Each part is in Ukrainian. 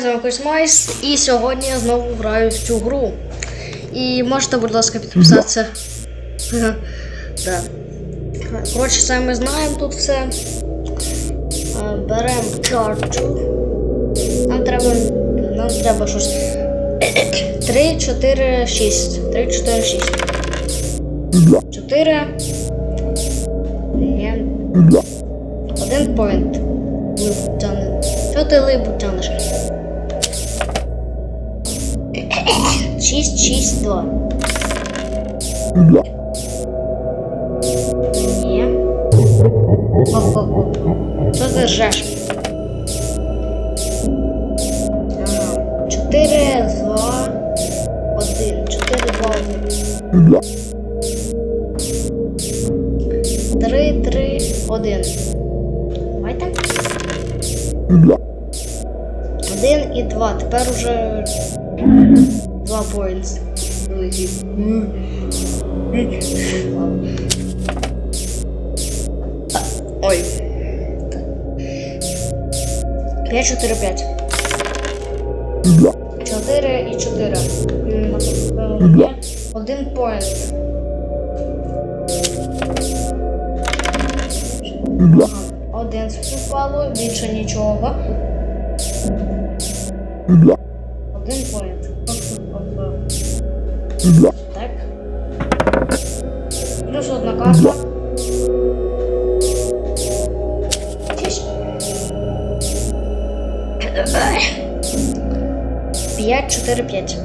з вами Майс, і сьогодні я знову граю в цю гру. І можете, будь ласка, підписатися. Да. Коротше, це ми знаємо тут все. Беремо карту. Нам треба. Нам треба щось. 3, 4, 6. 3, 4, 6. 4. Є. Один поінт. Що ти либу тянеш? 6, 6, 2. Ні. Що ржеш? Ага. 4, 2, 1. 4, 2, 1. 3, 3, 1. Давайте. Один і два. Тепер уже два поінтс. Ой. 5, 4, 5. 4 і 4. М, Один поінт. Ага, Один співпало, більше нічого. Один поінт. 5, 4, 5.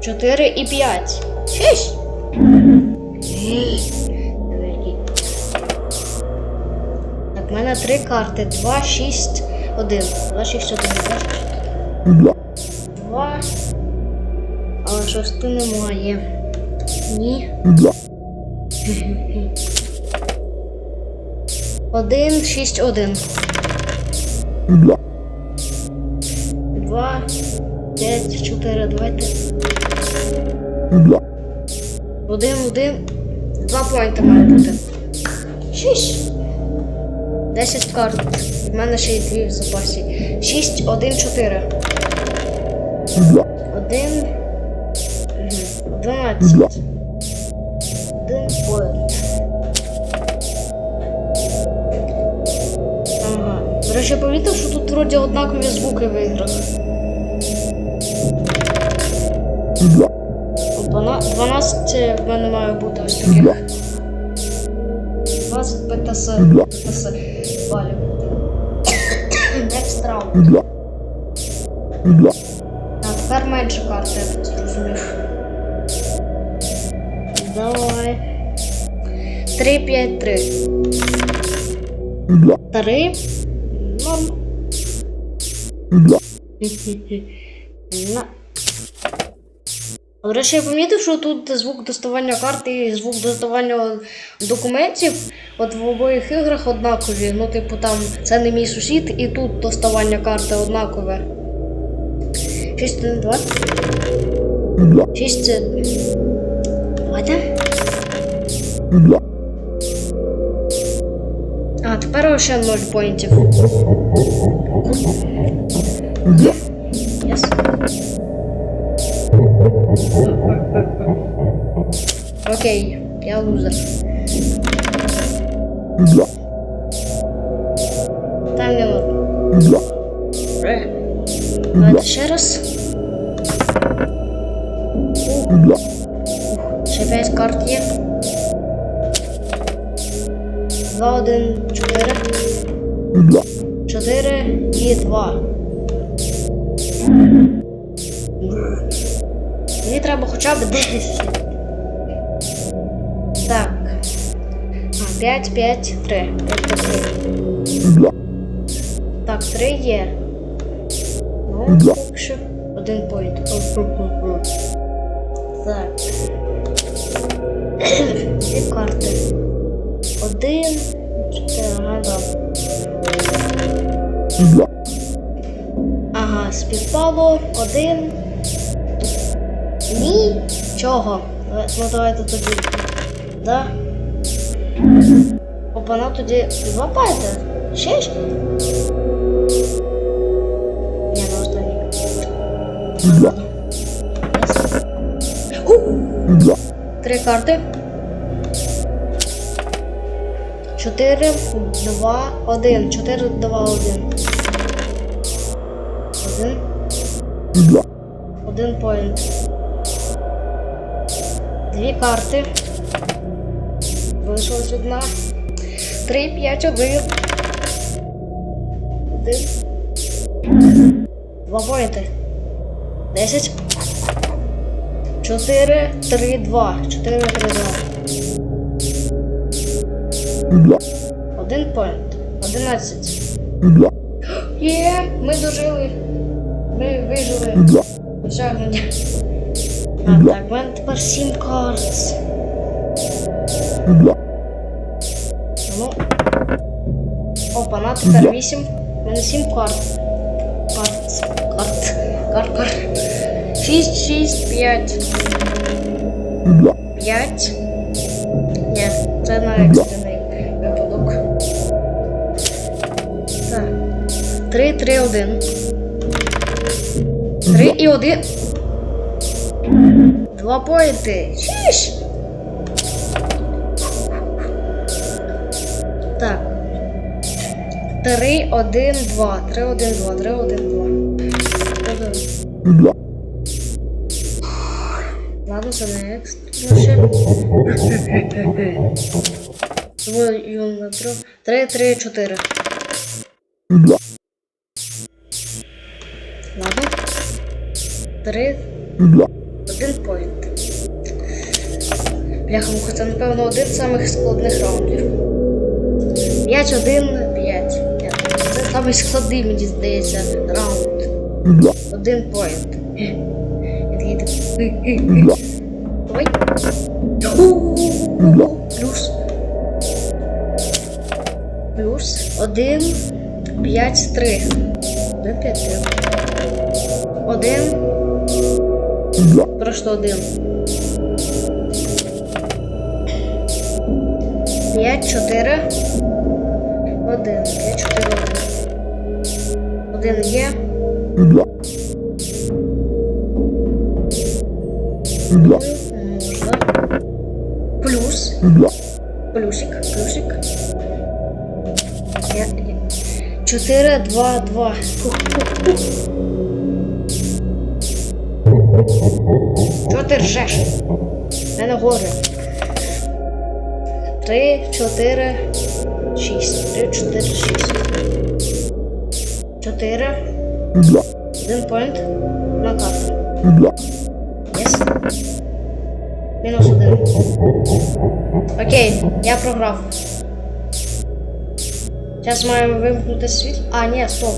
4 і 5. 6. Так, в мене три карти. 2, 6, 1. 2, 6, 1. 2. Але шости немає. Ні. Один, шість, один. 4, давайте. Один, один. Два поінта має бути. Шість. Десять карт. У мене ще й дві в запасі. Шість, один, чотири. Один. Дванадцять. Один поінт. Ага. До речі, помітив, що тут вроді однакові звуки в іграх. Двана- 12 в мене має бути ось таких. 20 ПТС. ПТС балів. Next round. А тепер менше карти, я зрозумів. Давай. 3, 5, 3. 3. Норм. На. До речі, я помітив, що тут звук доставання карти і звук доставання документів от в обох іграх однакові. Ну, типу, там це не мій сусід, і тут доставання карти однакове. 6, 1, 2. 6. Давайте. А, тепер ще 0 поінтів. Yes. Окей, я лузер. Там не. Ре. Давайте ще раз. Ще 5 карт є. 2, 1, 4. 4 і 2. Треба хоча б 10. Так. А, 5, 5, 3. 5, 5, 3. Так, 3 є. Ну, поки що. Один поінт. Так. Дві карти. Один. Чотири, ага. Ага, співпало. Один. Нічого. Ну давайте тоді. Да. Опана тоді лапайте. Ще ж? нормально. Yes. У! Три карти. Чотири, два, один. Чотири, два, один. Один. Один поінт. Дві карти. Залишилась одна. Три, п'ять, один. Один. Два поінти. Десять. Чотири, три, два. Чотири, три, два. Один поінт. Одинадцять. Є, ми дожили. Ми вижили. Досягнення. А, так, в мене тепер сім карт. Ну. Опа, на тепер вісім. У мене сім карт. Карт. Карт. Карт. Карт. Шість, шість, п'ять. П'ять. Ні, це на екстрений випадок. Так. Три, три, один. Три і один. Два поінти. Шіш. Так. Три, один, два. Три, один, два. Три, один, два. Ладно, це не ще. Двою на трьох. Три, три, чотири. Ладно. Три. Один поінт. Бляха, муха, це напевно один з самих складних раундів. 5, 1, 5. Це самий складний, мені здається, раунд. Один поінт. Давай. Плюс. Плюс. Один. П'ять, три. Один, п'ять. Один. Просто один. П'ять, чотири. Один. П'ять, чотири, один. Один є. Можна. Плюс. Плюсик, плюсик. Я- Чотири, два, два. Чого ти ржеш? В Мене горе. Три, чотири, шість. Три, чотири, шість. Чотири. Один поінт на карту. Єс. Мінус один. Окей, я програв. Зараз маємо вимкнути світло. А, ні, стоп.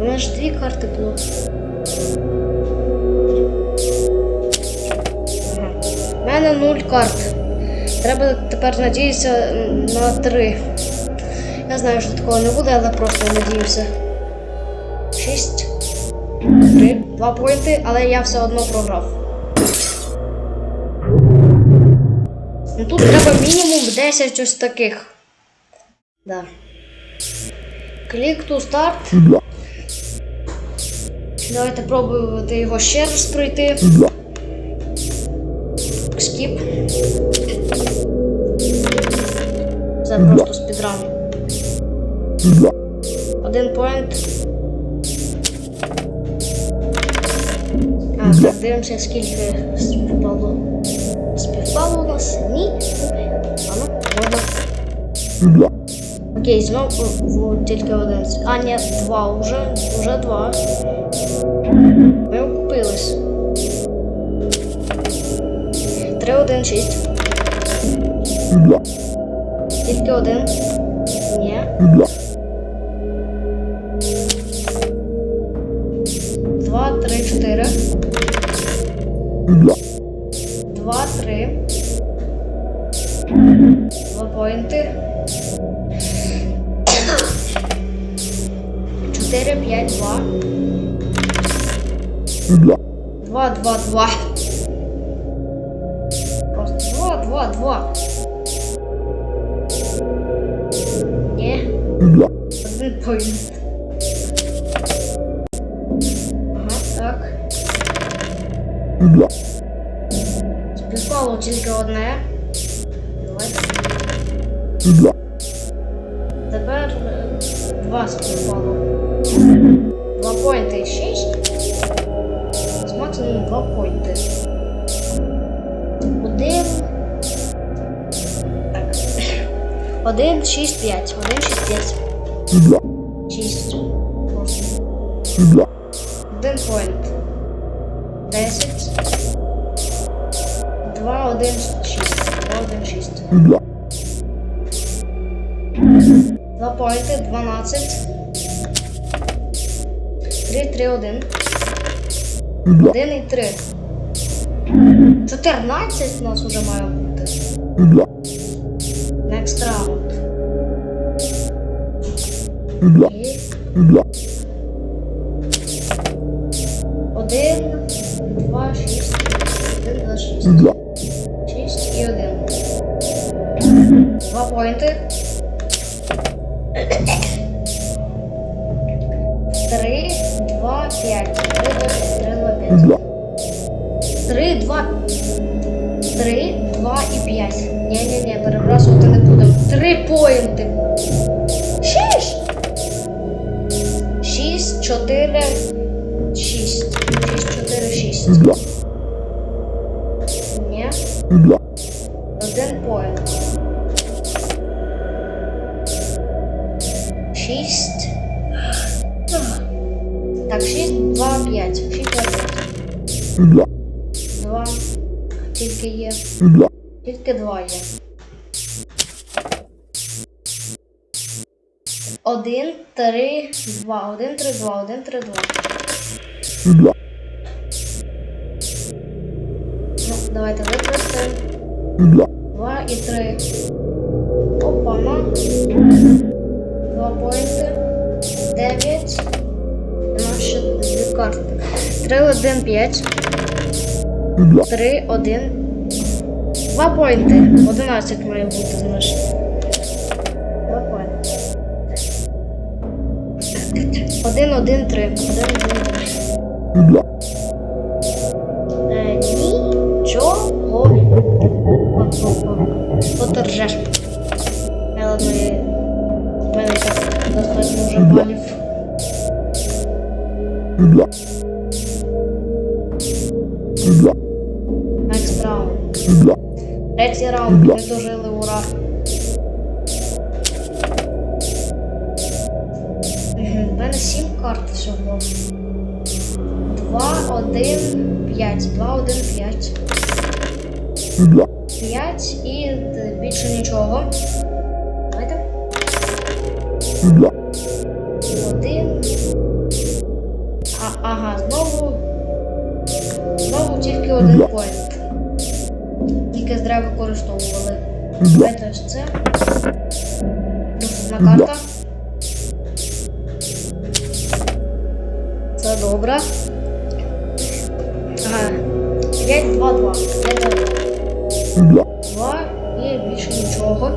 У мене ж дві карти було. Мене нуль карт. Треба тепер надіятися на три. Я знаю, що такого не буде, але просто надіюся. Шість. Три. Два поінти, але я все одно програв. Ну тут треба мінімум 10 ось таких. Да. Клік to start. Давайте пробувати його ще раз пройти. Скіп. Це просто спідран. Один поінт. А, так, дивимося, скільки співпало. Співпало у нас? Ні. Ладно, можна. Окей, знову тільки один. А, ні, два вже. Уже два. Ми окупились. Три, один, шість. Тільки один. Ні. Два, три, чотири. Два, три. Два поінти. Чотири, п'ять, два. Два, два, два. Ага, так. Співпало тільки одне. Давайте. Тепер два співпало. Два поінти шість. З два поінти. Один. Так. Один, шість, п'ять. Один, шість, п'ять. Шість. Один поінт. Десять. Два, один, шість. Два, один, шість. Два поінти, дванадцять. Три, три, один. Один і три. Чотирнадцять у нас уже має бути. Один, два, шість. Один, два, шість. Шість і один. Два поінти. Три, два, п'ять. Три, три, два, п'ять. Три, два. Три, два і п'ять. Ні-ні-ні, перебрасувати не будемо. Три поінти. 4, 6. 6, 4, 6. Ні. Один поет. 6. Так, 6, 2, 5. 6, 2, 5. 2. Тільки є. Тільки 2 є. Один, три, два. Один, три, два. Один, три, два. Ну, давайте використаємо. Два і три. Опа, на. Два поінти. Дев'ять. У нас ще дві карти. Три, один, п'ять. Три, один. Два поінти. Одинадцять має бути, значить. Один, 1, 3. 1, 1, 3. Нічого. Поторжеш. Я ладно, в мене так достатньо вже балів. Next. Третій раунд. Ми дожили, ура. В мене сім карт всього. Два, один, п'ять. Два, один, п'ять. П'ять і більше нічого. Давайте. Один. А, ага, знову. Знову тільки один поінт. Тільки зря використовували. Давайте ось це. Наступна карта. Добре. Ага. 5, 2, 2. 5, 2, 2 і більше нічого.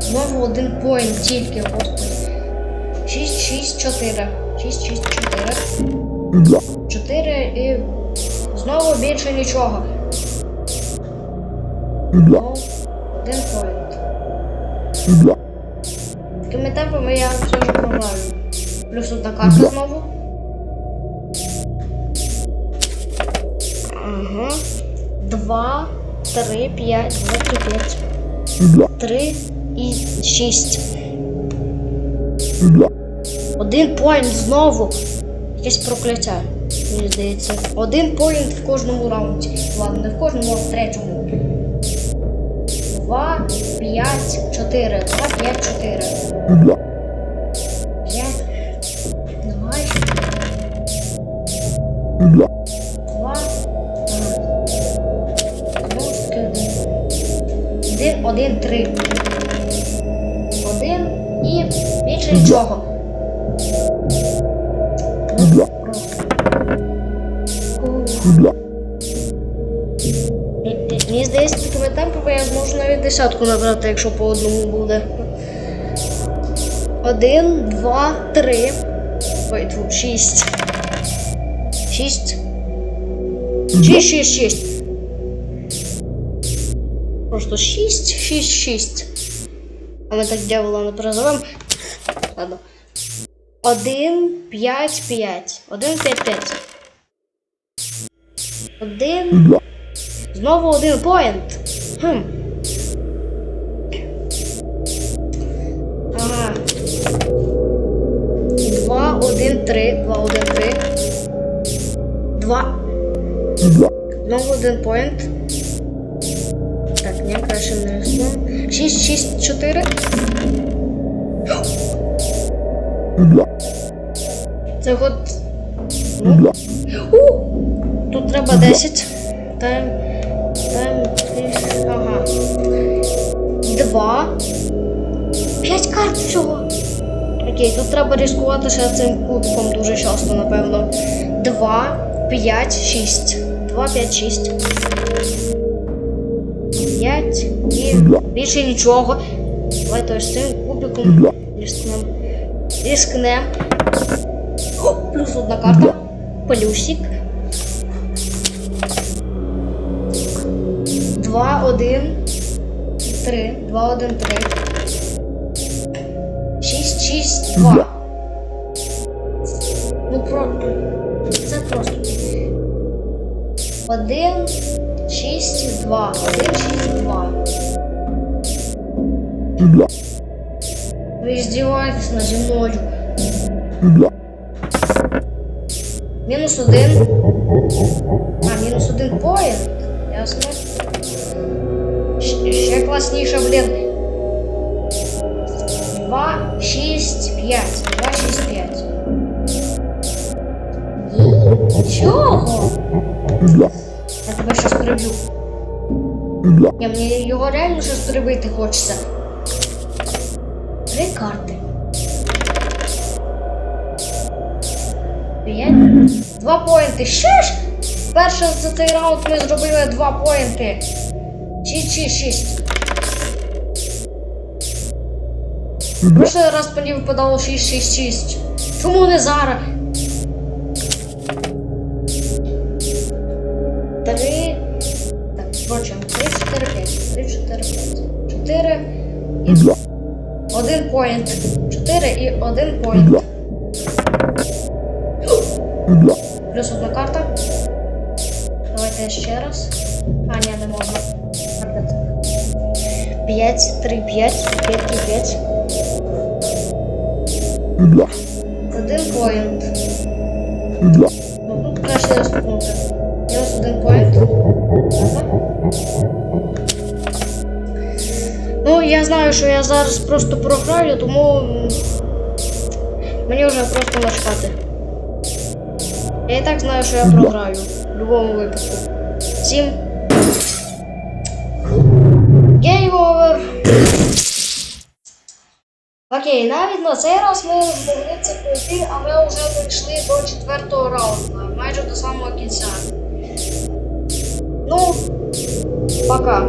Знову один поінт тільки, господи. 6, 6, 4. 6, 6, 4. 4 і знову більше нічого. Знову один поінт. Такими темпами я все ж програю. Плюс одна карта знову. Ага. Два, три, п'ять, два, три, п'ять. Три і шість. Один поінт знову. Якесь прокляття, мені здається. Один поінт в кожному раунді. Ладно, не в кожному, а в третьому. Два, п'ять, чотири. Два, п'ять, чотири. Два. Один. Один, три. Один і більше нічого. Мені здається, такими темпами я зможу навіть десятку набрати, якщо по одному буде. Один, два, три. Ой, тьфу, шість. Шість. Шість, шість, шість. Просто шість, шість, шість. А ми так дьявола не. Ладно. Один, п'ять, п'ять. Один, п'ять, п'ять. Один. Знову один поінт. Хм. Один поінт. Так, ні, краще не рисуємо. Шість, шість, чотири. Це год. Ну. Тут треба 10. Тайм. Тайм. Ага. Два. П'ять карт всього. Окей, тут треба ризикувати ще цим кубиком дуже часто, напевно. Два, п'ять, шість. 2, 5, 6. 5 і більше нічого. Давайте ось цим кубиком рискнем. Рискнем. О, плюс одна карта. Плюсик. 2, 1, 3. 2, 1, 3. 6, 6, 2. 1, 2, 6, 5. 2, 6, 5. Нічого. Я тебе щось приб'ю. Я мені його реально щось прибити хочеться. Три карти. П'ять. Два поінти. Ще ж? Перший за цей раунд ми зробили два поінти. Чи-чи-шість. Прошлий раз мені випадало 6, 6, 6. Чому не зараз? Три. Так, коротше, 3, 4, 5. 3, 4, 5. 4 і один поінт. 4 і один поінт. Плюс одна карта. Давайте ще раз. А, ні, не можна. 5, 3, 5, 5 і 5. Один поінт. Ну, тут краще розпутнути. Мінус один поінт. Ага. Ну, я знаю, що я зараз просто програю, тому м, мені вже просто начхати. Я і так знаю, що я програю в будь-якому випадку. Всім. Game over! Окей, навіть на цей раз ми змогли це пройти, ми вже дійшли до четвертого раунду, майже до самого кінця. Ну, пока.